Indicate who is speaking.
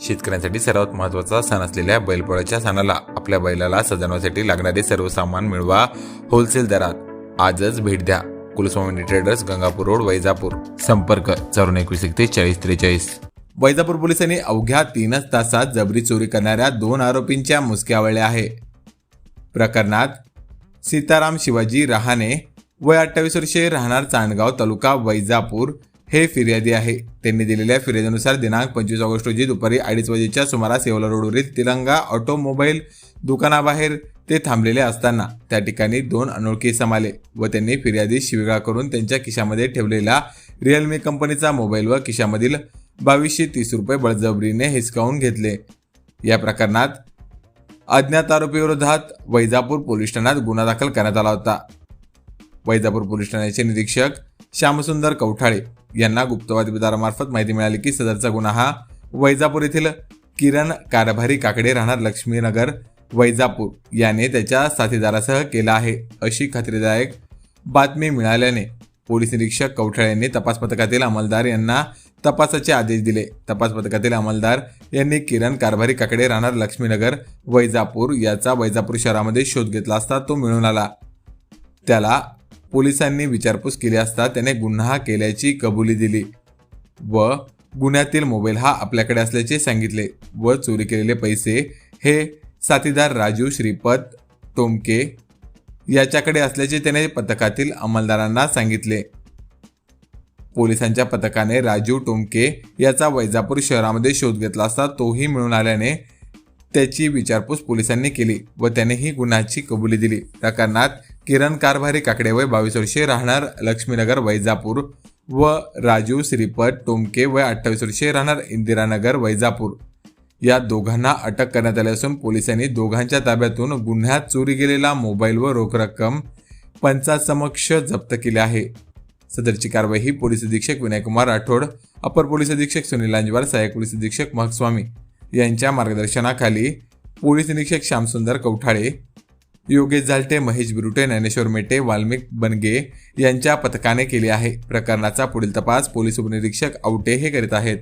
Speaker 1: शेतकऱ्यांसाठी सर्वात महत्त्वाचा सण असलेल्या बैलपोळ्याच्या सणाला आपल्या बैलाला सजवण्यासाठी लागणारे सर्व सामान मिळवा होलसेल दरात. आजच भेट द्या. Kulswami traders Gangapur road Vaijapur. संपर्क चौऱ्याण्णव एकवीस एकतीस चाळीस त्रेचाळीस. वैजापूर पोलिसांनी अवघ्या तीनच तासात जबरी चोरी करणाऱ्या दोन आरोपींच्या मुसक्यावळ्या आहे. प्रकरणात सीताराम शिवाजी रहाणे वय अठ्ठावीस वर्षे राहणार चांदगाव तालुका वैजापूर हे फिर्यादी आहे. त्यांनी दिलेल्या फिर्यादीनुसार दिनांक पंचवीस ऑगस्ट रोजी दुपारी अडीच वाजेच्या सुमारास येवला रोडवरील तिरंगा ऑटोमोबाईल दुकानाबाहेर ते थांबलेले असताना त्या ठिकाणी दोन अनोळखी समाले व त्यांनी फिर्यादी शिविगाळ करून त्यांच्या खिशामध्ये ठेवलेला रिअलमी कंपनीचा मोबाईल व खिशामधील बावीसशे तीस रुपये बळजबरीने हिसकावून घेतले. या प्रकरणात अज्ञात आरोपीविरोधात वैजापूर पोलीस ठाण्यात गुन्हा दाखल करण्यात आला होता. वैजापूर पोलीस ठाण्याचे निरीक्षक श्यामसुंदर कवठाळे यांना गुप्त बातमीदारामार्फत माहिती मिळाली की सदरचा गुन्हा हा वैजापूर येथील किरण कारभारी काकडे राहणार लक्ष्मीनगर वैजापूर याने त्याच्या साथीदारासह केला आहे. अशी खात्रीदायक बातमी मिळाल्याने पोलीस निरीक्षक कवठाळे यांनी तपास पथकातील अंमलदार यांना तपासाचे आदेश दिले. तपास पथकातील अंमलदार यांनी किरण कारभारी काकडे राहणार लक्ष्मीनगर वैजापूर याचा वैजापूर शहरामध्ये शोध घेतला असता तो मिळून आला. त्याला पोलिसांनी विचारपूस केली असता त्याने गुन्हा केल्याची कबुली दिली व गुन्ह्यातील मोबाईल हा आपल्याकडे असल्याचे सांगितले व चोरी केलेले पैसे हे साथीदार राजू श्रीपद टोमके याच्याकडे असल्याचे त्याने पथकातील अंमलदारांना सांगितले. पोलिसांच्या पथकाने राजू टोमके याचा वैजापूर शहरामध्ये शोध घेतला असता तोही मिळून आल्याने त्याची विचारपूस पोलिसांनी केली व त्याने ही गुन्ह्याची कबुली दिली. प्रकरणात किरण कारभारी काकडे वय बावीस वर्षे राहणार लक्ष्मीनगर वैजापूर. व राजू श्रीपद टोमके वय अठ्ठावीस वर्षे राहणार इंदिरानगर वैजापूर. या दोघांना अटक करण्यात आली असून पोलिसांनी दोघांच्या ताब्यातून गुन्ह्यात चोरी गेलेला मोबाईल व रोख रक्कम पंचासमक्ष जप्त केली आहे. सदरची कारवाई ही पोलीस अधीक्षक विनयकुमार राठोड अपर पोलीस अधीक्षक सुनील लांजवार सहाय्यक पोलीस अधीक्षक महस्वामी यांच्या मार्गदर्शनाखाली पोलीस निरीक्षक श्यामसुंदर कवठाळे योगेश झालटे महेश ब्रुटे ज्ञानेश्वर मेटे वाल्मिक बनगे यांच्या पथकाने केली आहे. प्रकरणाचा पुढील तपास पोलीस उपनिरीक्षक आवटे हे करीत आहेत.